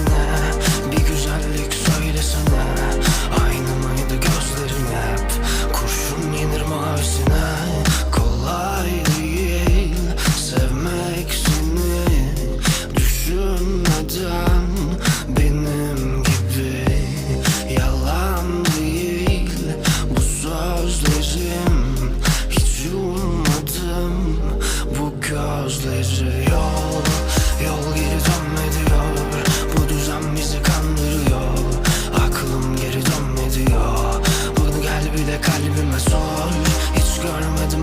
öylesine Bir güzellik söylesene. Aynı mıydı gözlerin Kurşun yenir mavisine Kolay değil sevmek seni. Düşünmeden benim gibi Yalan değil bu sözlerim. Hiç ummadım bu gözleri yok. kalbime sor Hiç görmedim